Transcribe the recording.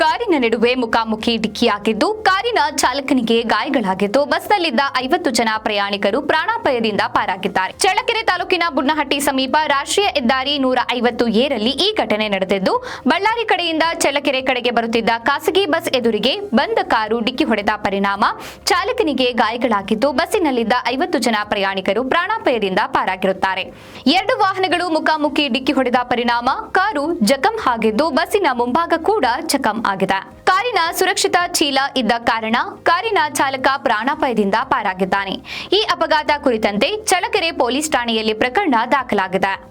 ಕಾರಿನ ನಡುವೆ ಮುಖಾಮುಖಿ ಡಿಕ್ಕಿಯಾಗಿದ್ದು, ಕಾರಿನ ಚಾಲಕನಿಗೆ ಗಾಯಗಳಾಗಿದ್ದು, ಬಸ್ನಲ್ಲಿದ್ದ ಐವತ್ತು ಜನ ಪ್ರಯಾಣಿಕರು ಪ್ರಾಣಾಪಾಯದಿಂದ ಪಾರಾಗಿದ್ದಾರೆ. ಚಳ್ಳಕೆರೆ ತಾಲೂಕಿನ ಬುಣ್ಣಹಟ್ಟಿ ಸಮೀಪ ರಾಷ್ಟ್ರೀಯ ಹೆದ್ದಾರಿ ನೂರ ಐವತ್ತು ಏರಲ್ಲಿ ಈ ಘಟನೆ ನಡೆದಿದ್ದು, ಬಳ್ಳಾರಿ ಕಡೆಯಿಂದ ಚಳ್ಳಕೆರೆ ಕಡೆಗೆ ಬರುತ್ತಿದ್ದ ಖಾಸಗಿ ಬಸ್ ಎದುರಿಗೆ ಬಂದ ಕಾರು ಡಿಕ್ಕಿ ಹೊಡೆದ ಪರಿಣಾಮ. ಚಾಲಕನಿಗೆ ಗಾಯಗಳಾಗಿದ್ದು, ಬಸ್ಸಿನಲ್ಲಿದ್ದ ಐವತ್ತು ಜನ ಪ್ರಯಾಣಿಕರು ಪ್ರಾಣಾಪಾಯದಿಂದ ಪಾರಾಗಿರುತ್ತಾರೆ. ಎರಡು ವಾಹನಗಳು ಮುಖಾಮುಖಿ ಡಿಕ್ಕಿ ಹೊಡೆದ ಪರಿಣಾಮ. ಕಾರು ಜಖಂ ಆಗಿದ್ದು, ಬಸ್ಸಿನ ಮುಂಭಾಗ ಕೂಡ ಚಕಂ ಆಗಿದೆ. ಕಾರಿನ ಸುರಕ್ಷಿತ ಚೀಲ ಇದ್ದ ಕಾರಣ ಕಾರಿನ ಚಾಲಕ ಪ್ರಾಣಾಪಾಯದಿಂದ ಪಾರಾಗಿದ್ದಾನೆ. ಈ ಅಪಘಾತ ಕುರಿತಂತೆ ಚಳಕೆರೆ ಪೊಲೀಸ್ ಠಾಣೆಯಲ್ಲಿ ಪ್ರಕರಣ ದಾಖಲಾಗಿದೆ.